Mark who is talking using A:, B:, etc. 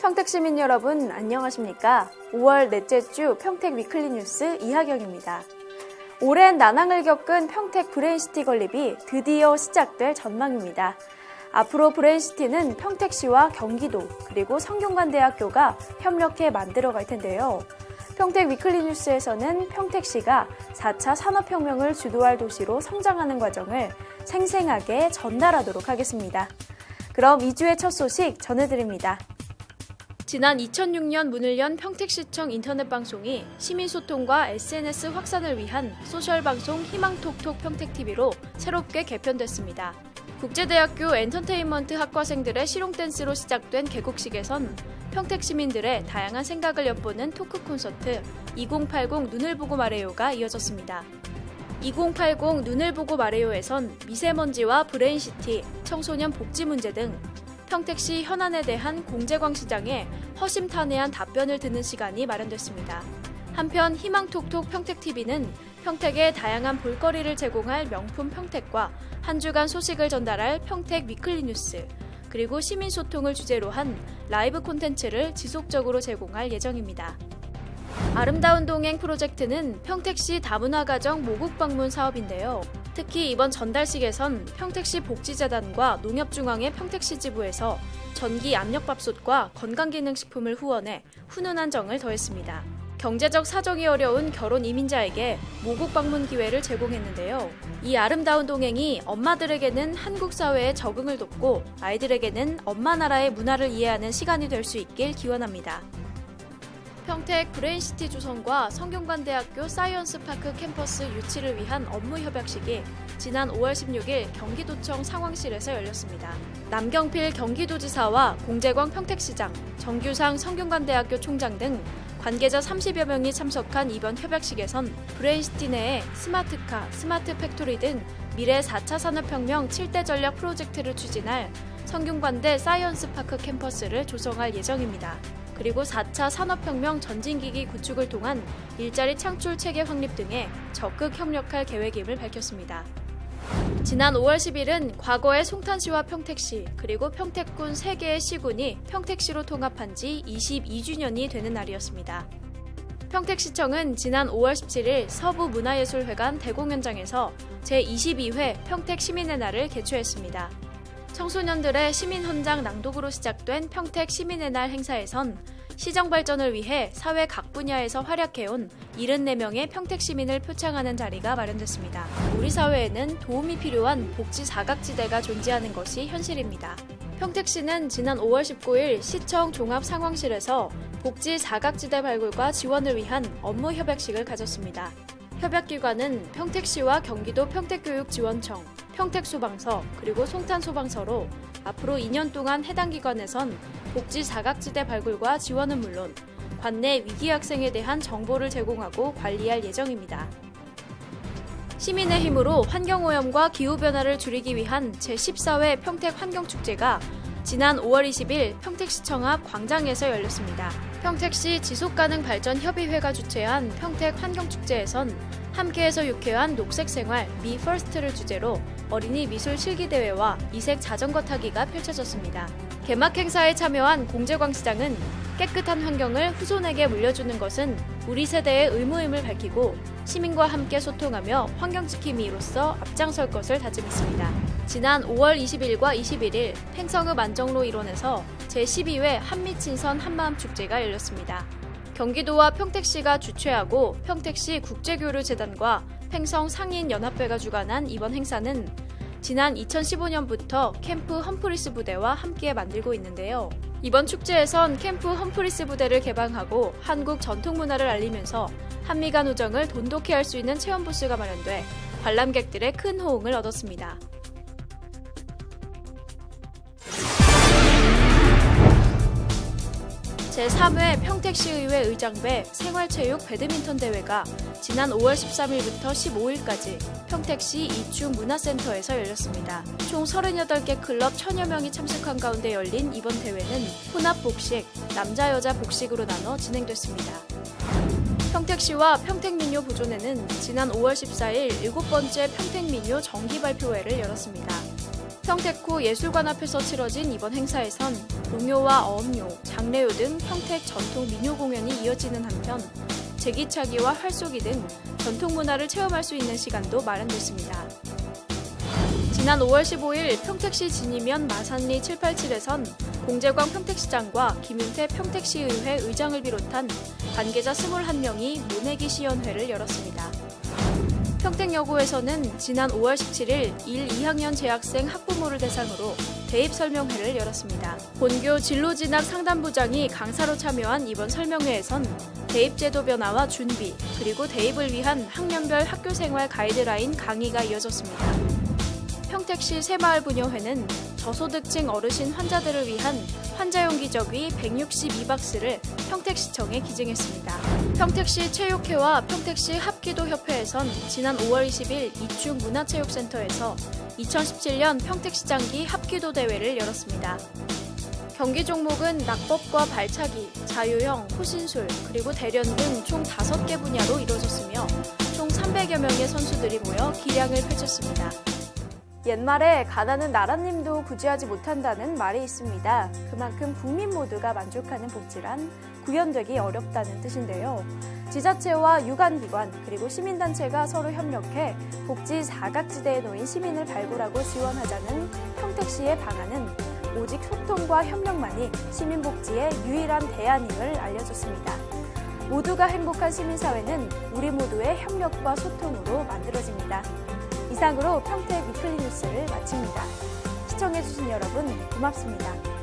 A: 평택 시민 여러분 안녕하십니까? 5월 넷째 주 평택 위클리 뉴스 이하경입니다. 오랜 난항을 겪은 평택 브레인시티 건립이 드디어 시작될 전망입니다. 앞으로 브레인시티는 평택시와 경기도 그리고 성균관대학교가 협력해 만들어갈 텐데요. 평택 위클리 뉴스에서는 평택시가 4차 산업혁명을 주도할 도시로 성장하는 과정을 생생하게 전달하도록 하겠습니다. 그럼 2주의 첫 소식 전해드립니다. 지난 2006년 문을 연 평택시청 인터넷 방송이 시민소통과 SNS 확산을 위한 소셜방송 희망톡톡 평택TV로 새롭게 개편됐습니다. 국제대학교 엔터테인먼트 학과생들의 실용댄스로 시작된 개국식에선 평택 시민들의 다양한 생각을 엿보는 토크 콘서트 2080 눈을 보고 말해요가 이어졌습니다. 2080 눈을 보고 말해요에선 미세먼지와 브레인시티, 청소년 복지 문제 등 평택시 현안에 대한 공재광 시장에 허심탄회한 답변을 듣는 시간이 마련됐습니다. 한편 희망톡톡 평택TV는 평택의 다양한 볼거리를 제공할 명품 평택과 한 주간 소식을 전달할 평택 위클리 뉴스, 그리고 시민소통을 주제로 한 라이브 콘텐츠를 지속적으로 제공할 예정입니다. 아름다운 동행 프로젝트는 평택시 다문화가정 모국 방문 사업인데요. 특히 이번 전달식에선 평택시 복지재단과 농협중앙회 평택시 지부에서 전기 압력밥솥과 건강기능식품을 후원해 훈훈한 정을 더했습니다. 경제적 사정이 어려운 결혼 이민자에게 모국 방문 기회를 제공했는데요. 이 아름다운 동행이 엄마들에게는 한국 사회에 적응을 돕고 아이들에게는 엄마 나라의 문화를 이해하는 시간이 될 수 있길 기원합니다. 평택 브레인시티 조성과 성균관대학교 사이언스파크 캠퍼스 유치를 위한 업무 협약식이 지난 5월 16일 경기도청 상황실에서 열렸습니다. 남경필 경기도지사와 공재광 평택시장, 정규상 성균관대학교 총장 등 관계자 30여 명이 참석한 이번 협약식에선 브레인시티 내에 스마트카, 스마트 팩토리 등 미래 4차 산업혁명 7대 전략 프로젝트를 추진할 성균관대 사이언스파크 캠퍼스를 조성할 예정입니다. 그리고 4차 산업혁명 전진기기 구축을 통한 일자리 창출 체계 확립 등에 적극 협력할 계획임을 밝혔습니다. 지난 5월 10일은 과거의 송탄시와 평택시 그리고 평택군 3개의 시군이 평택시로 통합한 지 22주년이 되는 날이었습니다. 평택시청은 지난 5월 17일 서부문화예술회관 대공연장에서 제22회 평택시민의 날을 개최했습니다. 청소년들의 시민헌장 낭독으로 시작된 평택 시민의 날 행사에선 시정 발전을 위해 사회 각 분야에서 활약해온 74명의 평택 시민을 표창하는 자리가 마련됐습니다. 우리 사회에는 도움이 필요한 복지 사각지대가 존재하는 것이 현실입니다. 평택시는 지난 5월 19일 시청 종합 상황실에서 복지 사각지대 발굴과 지원을 위한 업무 협약식을 가졌습니다. 협약기관은 평택시와 경기도 평택교육지원청, 평택소방서, 그리고 송탄소방서로 앞으로 2년 동안 해당 기관에선 복지 사각지대 발굴과 지원은 물론 관내 위기 학생에 대한 정보를 제공하고 관리할 예정입니다. 시민의 힘으로 환경오염과 기후변화를 줄이기 위한 제14회 평택 환경축제가 지난 5월 20일 평택시청 앞 광장에서 열렸습니다. 평택시 지속가능 발전 협의회가 주최한 평택 환경축제에선 함께해서 유쾌한 녹색생활 미 퍼스트를 주제로 어린이 미술 실기대회와 이색 자전거 타기가 펼쳐졌습니다. 개막 행사에 참여한 공재광 시장은 깨끗한 환경을 후손에게 물려주는 것은 우리 세대의 의무임을 밝히고 시민과 함께 소통하며 환경지킴이로서 앞장설 것을 다짐했습니다. 지난 5월 20일과 21일 팽성읍 안정로 일원에서 제12회 한미친선 한마음 축제가 열렸습니다. 경기도와 평택시가 주최하고 평택시 국제교류재단과 팽성 상인연합회가 주관한 이번 행사는 지난 2015년부터 캠프 험프리스 부대와 함께 만들고 있는데요. 이번 축제에선 캠프 험프리스 부대를 개방하고 한국 전통 문화를 알리면서 한미 간 우정을 돈독히 할 수 있는 체험 부스가 마련돼 관람객들의 큰 호응을 얻었습니다. 제3회 평택시의회 의장배 생활체육 배드민턴 대회가 지난 5월 13일부터 15일까지 평택시 이충 문화센터에서 열렸습니다. 총 38개 클럽 1000여 명이 참석한 가운데 열린 이번 대회는 혼합 복식, 남자 여자 복식으로 나눠 진행됐습니다. 평택시와 평택민요 보존회는 지난 5월 14일 일곱 번째 평택민요 정기 발표회를 열었습니다. 평택구 예술관 앞에서 치러진 이번 행사에선 동요와 어음요, 장례요 등 평택 전통 민요 공연이 이어지는 한편 제기차기와 활쏘기 등 전통 문화를 체험할 수 있는 시간도 마련됐습니다. 지난 5월 15일 평택시 진이면 마산리 787에선 공재광 평택시장과 김윤태 평택시의회 의장을 비롯한 관계자 21명이 모내기 시연회를 열었습니다. 평택여고에서는 지난 5월 17일 1, 2학년 재학생 학부모를 대상으로 대입 설명회를 열었습니다. 본교 진로진학 상담부장이 강사로 참여한 이번 설명회에선 대입제도 변화와 준비, 그리고 대입을 위한 학년별 학교생활 가이드라인 강의가 이어졌습니다. 평택시 새마을부녀회는 저소득층 어르신 환자들을 위한 환자용 기저귀 162박스를 평택시청에 기증했습니다. 평택시 체육회와 평택시 합기도협회에선 지난 5월 20일 이충 문화체육센터에서 2017년 평택시장기 합기도 대회를 열었습니다. 경기 종목은 낙법과 발차기, 자유형, 호신술, 그리고 대련 등 총 5개 분야로 이루어졌으며 총 300여 명의 선수들이 모여 기량을 펼쳤습니다. 옛말에 가난은 나라님도 구제하지 못한다는 말이 있습니다. 그만큼 국민 모두가 만족하는 복지란 구현되기 어렵다는 뜻인데요. 지자체와 유관기관 그리고 시민단체가 서로 협력해 복지 사각지대에 놓인 시민을 발굴하고 지원하자는 평택시의 방안은 오직 소통과 협력만이 시민복지의 유일한 대안임을 알려줬습니다. 모두가 행복한 시민사회는 우리 모두의 협력과 소통으로 만들어집니다. 이상으로 평택 위클리 뉴스를 마칩니다. 시청해주신 여러분 고맙습니다.